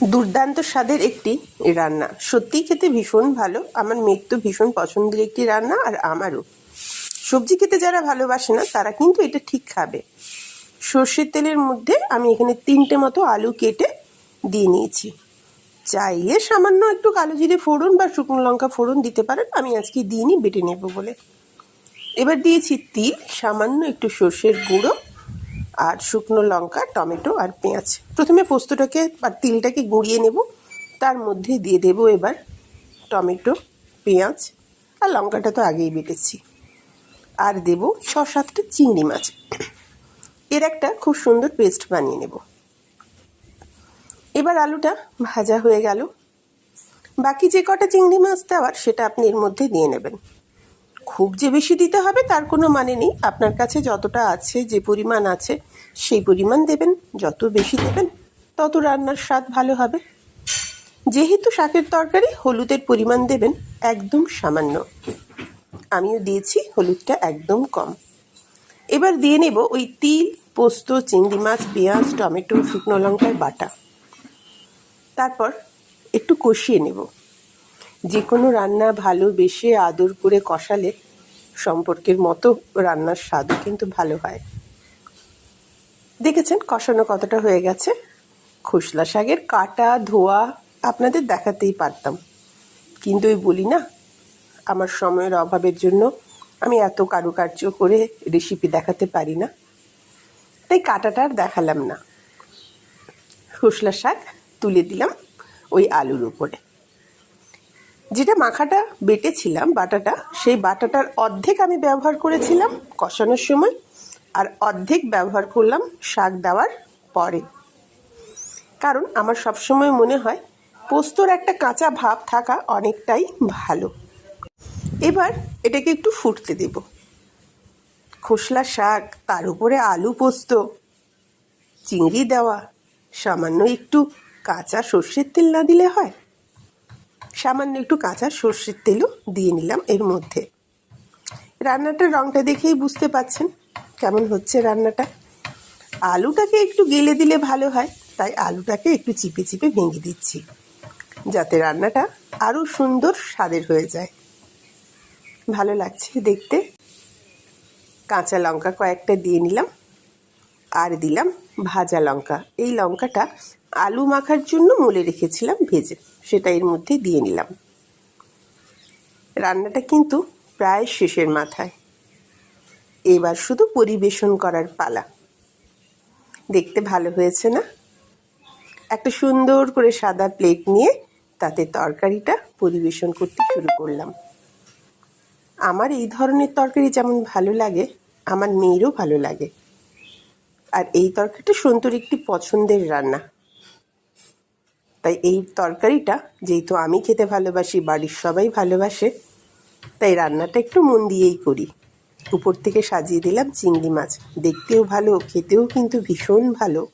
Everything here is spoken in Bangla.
দুর্দান্ত স্বাদের একটি রান্না। সত্যিই খেতে ভীষণ ভালো। আমার মেয়ের তো ভীষণ পছন্দের একটি রান্না আর আমারও। সবজি খেতে যারা ভালোবাসে না, তারা কিন্তু এটা ঠিক খাবে। সর্ষের তেলের মধ্যে আমি এখানে তিনটে মতো আলু কেটে দিয়ে নিয়েছি। চাইলে সামান্য একটু কালো জিরে ফোড়ন বা শুকনো লঙ্কা ফোড়ন দিতে পারেন। আমি আজকে দিইনি, বেটে নেব বলে। এবার দিয়েছি তিল, সামান্য একটু সর্ষের গুঁড়ো আর শুকনো লঙ্কা, টমেটো আর পেঁয়াজ। প্রথমে পোস্তটাকে আর তিলটাকে গুঁড়িয়ে নেব। তার মধ্যে দিয়ে দেব এবার টমেটো, পেঁয়াজ আর লঙ্কাটা তো আগেই বেটেছি। আর দেব ছ সাতটা চিংড়ি মাছ। এর একটা খুব সুন্দর পেস্ট বানিয়ে নেব। এবার আলুটা ভাজা হয়ে গেল। বাকি যে কটা চিংড়ি মাছ দেওয়ার সেটা আপনি এর মধ্যে দিয়ে নেবেন। খুব যে বেশি দিতে হবে তার কোনো মানে নেই। আপনার কাছে যতটা আছে, যে পরিমাণ আছে, সেই পরিমাণ দেবেন। যত বেশি দেবেন, তত রান্নার স্বাদ ভালো হবে। যেহেতু শাকের তরকারি, হলুদের পরিমাণ দেবেন একদম সামান্য। আমিও দিয়েছি, হলুদটা একদম কম। এবার দিয়ে নেব ওই তিল, পোস্ত, চিংড়ি মাছ, পেঁয়াজ, টমেটো, শুকনো লঙ্কার বাটা। তারপর একটু কষিয়ে নেব। যে কোনো রান্না ভালোবেসে আদর করে কষালে সম্পর্কের মতো রান্নার স্বাদও কিন্তু ভালো হয়। দেখেছেন কষানো কতটা হয়ে গেছে? খোসলা শাকের কাটা, ধোয়া আপনাদের দেখাতেই পারতাম। কিন্তু ওই বলি না, আমার সময়ের অভাবের জন্য আমি এত কারুকার্য করে রেসিপি দেখাতে পারি না। তাই কাটাটা আর দেখালাম না। খোসলা শাক তুলে দিলাম ওই আলুর উপরে। যেটা মাখাটা বেটেছিলাম বাটাটা, সেই বাটাটার অর্ধেক আমি ব্যবহার করেছিলাম কষানোর সময় আর অর্ধেক ব্যবহার করলাম শাক দেওয়ার পরে। কারণ আমার সবসময় মনে হয় পোস্তর একটা কাঁচা ভাব থাকা অনেকটাই ভালো। এবার এটাকে একটু ফুটতে দেব। খোসলা শাক, তার উপরে আলু পোস্ত, চিংড়ি দেওয়া, সামান্য একটু কাঁচা সর্ষের তেল না দিলে হয়। সামান্য একটু কাঁচা সর্ষের তেলও দিয়ে নিলাম এর মধ্যে। রান্নাটার রঙটা দেখেই বুঝতে পাচ্ছেন কেমন হচ্ছে রান্নাটা। আলুটাকে একটু গেলে দিলে ভালো হয়, তাই আলুটাকে একটু চিপে চিপে ভেঙে দিচ্ছি, যাতে রান্নাটা আরও সুন্দর স্বাদের হয়ে যায়। ভালো লাগছে দেখতে। কাঁচা লঙ্কা কয়েকটা দিয়ে নিলাম, আর দিলাম ভাজা লঙ্কা। এই লঙ্কাটা আলু মাখার জন্য মলে রেখেছিলাম ভেজে। সেটা এর মধ্যে দিয়ে নিলাম। রান্নাটা কিন্তু প্রায় শেষের মাথায়। এবার শুধু পরিবেশন করার পালা। দেখতে ভালো হয়েছে না? একটা সুন্দর করে সাদা প্লেট নিয়ে তাতে তরকারিটা পরিবেশন করতে শুরু করলাম। আমার এই ধরনের তরকারি যেমন ভালো লাগে, আমার মেয়েরও ভালো লাগে। আর এই তরকারিটা সন্তুর একটি পছন্দের রান্না। তাই এই তরকারিটা যেহেতু আমি খেতে ভালোবাসি, বাড়ির সবাই ভালোবাসে, তাই রান্নাটা একটু মন দিয়েই করি। উপর থেকে সাজিয়ে দিলাম চিংড়ি মাছ। দেখতেও ভালো, খেতেও কিন্তু ভীষণ ভালো।